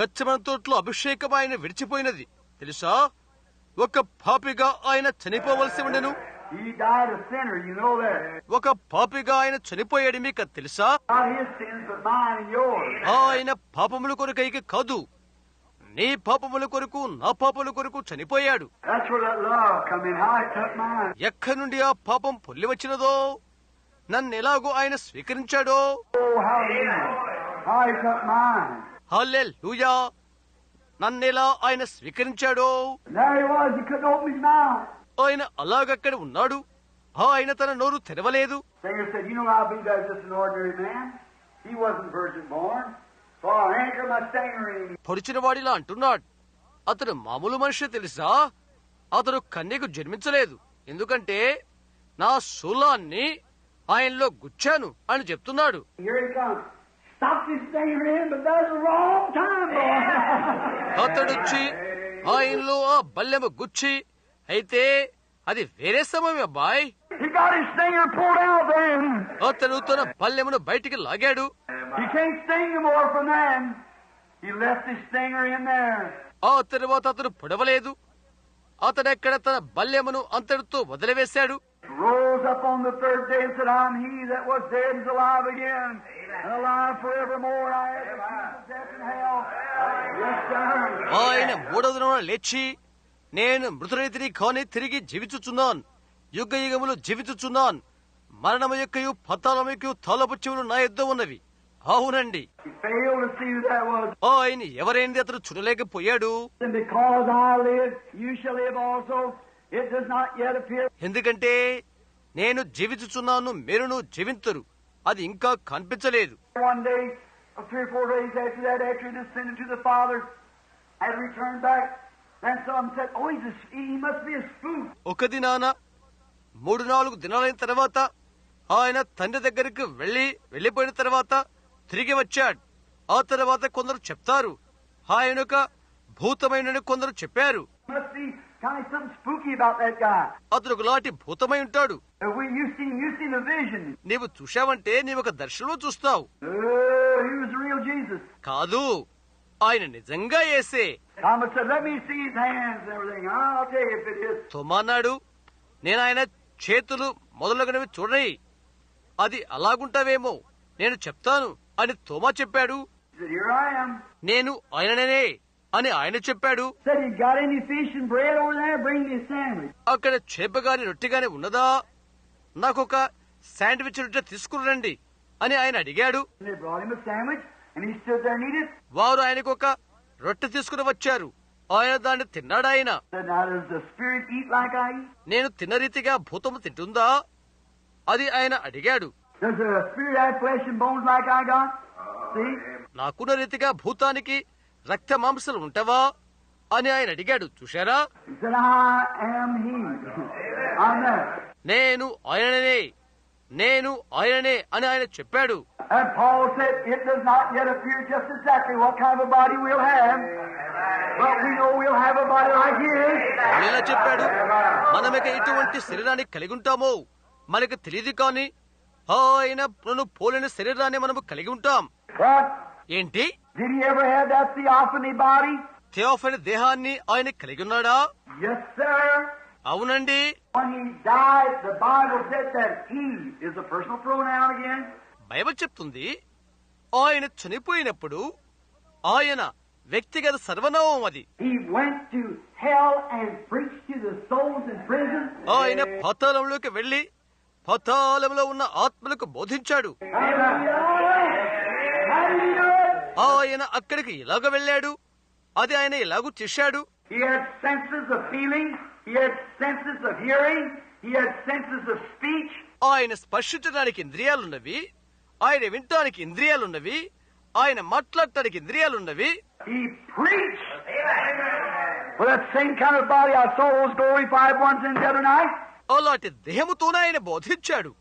గచ్చమంతోట్లో అభిషేకం ఆయన విడిచిపోయినది. తెలుసా? ఒక పాపిగా ఆయన చనిపోవలసి ఉండను. ఒక పాపిగా ఆయన చనిపోయాడు మీకు తెలుసా? ఆయన పాపముల కొరకైకి కాదు. నీ పాపముల కొరకు నా పాపముల కొరకు చనిపోయాడు. ఎక్కడి నుండి ఆ పాపం పొల్లి వచ్చినదో? నన్ను ఎలాగో ఆయన స్వీకరించాడో? నన్నెలా ఆయన స్వీకరించాడో? ఆయన అలాగక్కడ ఉన్నాడు. ఆయన తన నోరు తెరవలేదు. పొడిచిన వాడిలా అంటున్నాడు. అతను మామూలు మనిషి తెలుసా? అతను కన్యకు జన్మించలేదు. ఎందుకంటే నా శూలాన్ని ఆయనలో గుచ్చాను అని చెప్తున్నాడు. అతడుచ్చి ఆయనలో ఆ బల్లెము గుచ్చి అయితే అది వేరే సమయమే బాయ్ అతను తన బల్లెమును బయటికి లాగాడు. ఆ తరువాత అతను పడవలేదు. అతనెక్కడ తన బల్యమును అంతటితో వదిలివేశాడు. Rose up on the third day and said, I'm he that was dead and is alive again, and alive forevermore. I have the keys of death and hell. Yes, sir. ఆయన మూడవ దినమున లేచి నేను మృతురైతిని కాని తిరిగి జీవించుచున్నాను యుగ యుగములు జీవించుచున్నాను మరణము యొక్కయు పతాళము యొక్కయు తాళపు చెవులు నా యుద్ధ ఉన్నవి అవునండి He failed to see who that was. ఆయన ఎవరైంది అతడు చూడలేకపోయాడు ఎందుకంటే నేను జీవించుచున్నాను మీరును జీవించరు అది ఇంకా కనిపించలేదు. ఒక దినాన మూడు నాలుగు దినాలైన తర్వాత ఆయన తండ్రి దగ్గరికి వెళ్ళి వెళ్ళిపోయిన తర్వాత తిరిగి వచ్చాడు. ఆ తర్వాత కొందరు చెప్తారు ఆయన ఒక భూతమైన కొందరు చెప్పారు. అతను లాంటి భూతమై ఉంటాడు. నీవు చూశావంటే నీవు ఒక దర్శనంలో చూస్తావు. కాదు ఆయన నిజంగా వేసే తుమానాడు నేను ఆయన చేతులు మొదలగినవి చూడయి అది అలాగుంటావేమో నేను చెప్తాను అని తోమా చెప్పాడు. నేను ఆయననే అని ఆయన చెప్పాడు. అక్కడ చేప గాని రొట్టె గాని ఉన్నదా? నాకు ఒక శాండ్విచ్ రొట్టె తీసుకురండి అని ఆయన అడిగాడు. వారు ఆయనకు ఒక రొట్టె తీసుకుని వచ్చారు. ఆయన దాన్ని తిన్నాడు ఆయన? నేను తిన్న రీతిగా భూతము తింటుందా? అది ఆయన అడిగాడు. నాకున్న రీతిగా భూతానికి రక్త మాంసలు ఉంటావా అని ఆయన అడిగాడు చూశారా? నేను ఆయననే నేను ఆయననే అని ఆయన చెప్పాడు. చెప్పాడు? మనమిక ఇటువంటి శరీరాన్ని కలిగి ఉంటామో మనకి తెలియదు కాని ఆయన పోలిన శరీరాన్ని మనము కలిగి ఉంటాం. ఏంటి? Did he ever have that theophany body? Theophany దేహాన్ని ఆయన కలిగి ఉన్నాడా Yes, sir. అవునండి When he died, the Bible said that he is a personal pronoun again. Bible చెప్తుంది ఆయన చనిపోయినప్పుడు ఆయన వ్యక్తిగత సర్వనామం అది He went to hell and preached to the souls in prison. ఆయన పాతాళంలోకి వెళ్ళి పాతాళంలో ఉన్న ఆత్మలకు బోధించాడు. How did he? ఆయన అక్కడికి ఇలాగ వెళ్ళాడు? అది ఆయన ఇలాగ చేశాడు? ఆయన స్పర్శించడానికి ఇంద్రియాలున్నవి ఆయన వినటానికి ఇంద్రియాలున్నవి ఆయన మాట్లాడటానికి ఇంద్రియాలున్నవి. అలాంటి దేహముతోనే ఆయన బోధించాడు.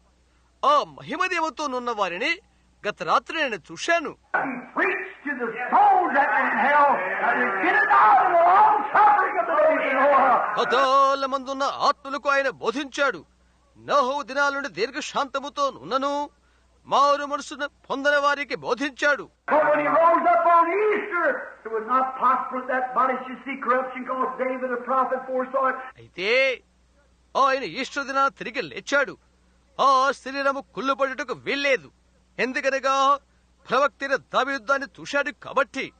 ఆ మహిమ దేవతోనున్న వారిని గత రాత్రి నేను చూశాను. To the souls that were in hell that they get it out of the long suffering of the days of Noah. హతాల మందున్న ఆత్మలకు ఆయన బోధించాడు నోహు దినాల నుండి దీర్ఘశాంతముతో నున్నను మారు మనసును పొందని వారికి బోధించాడు. అయితే ఆయన ఈస్టర్ దినాన తిరిగి లేచాడు ఆ శరీరము కుళ్ళుపడుటకు వీల్లేదు ఎందుకనగా ప్రవక్తిని దావీదాన్ని చూశాడు కాబట్టి.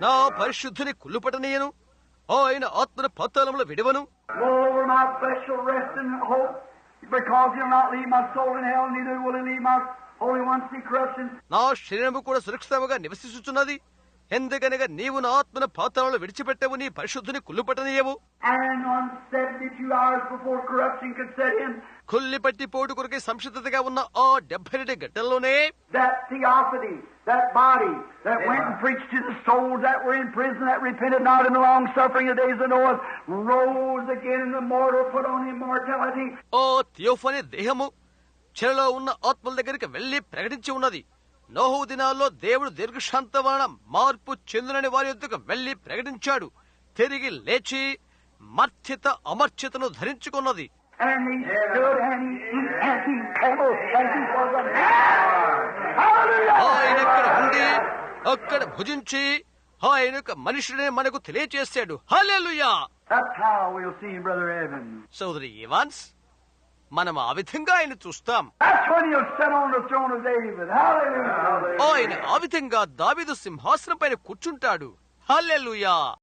నా పరిశుద్ధిని కుల్లుపటనీయను ఓ ఆయన ఆత్మన పత్తలంలో విడవను. నా శరీరము కూడా సురక్షితంగా నివసిస్తున్నది. ఎందుకనగా నీవు నా ఆత్మను పాతాళంలో విడిచిపెట్టవు నీ పరిశుద్ధిని కుళ్ళుపటనీయవు And on 72 hours before corruption could set in, కుల్లిపట్టి పోటు కొరకే సంసిద్ధతగా ఉన్న ఆ డెబ్బై రెండు గంటల్లోనే that body that went and preached to the souls that were in prison that repented not in the long suffering of the days of Noah, rose again in the mortal, put on immortality. ఓ theophany దేహము చెరలో ఉన్న ఆత్మల దగ్గరికి వెళ్ళి ప్రకటించి ఉన్నది నోహు దినాల్లో దేవుడు దీర్ఘశాంతమైన మార్పు చెందినని వారి యొద్దకు వెళ్ళి ప్రకటించాడు తిరిగి లేచి మర్చిత అమర్చితను ధరించుకున్నది! ఆయన అక్కడ ఉండి అక్కడ భుజించి ఆయన యొక్క మనుషుడే మనకు తెలియచేశాడు Evans. సోదరి ఇవాన్స్ మనం ఆ విధంగా ఆయన చూస్తాం. ఆయన ఆ విధంగా దావిదు సింహాసనం పైన కూర్చుంటాడు. హల్లెలుయా.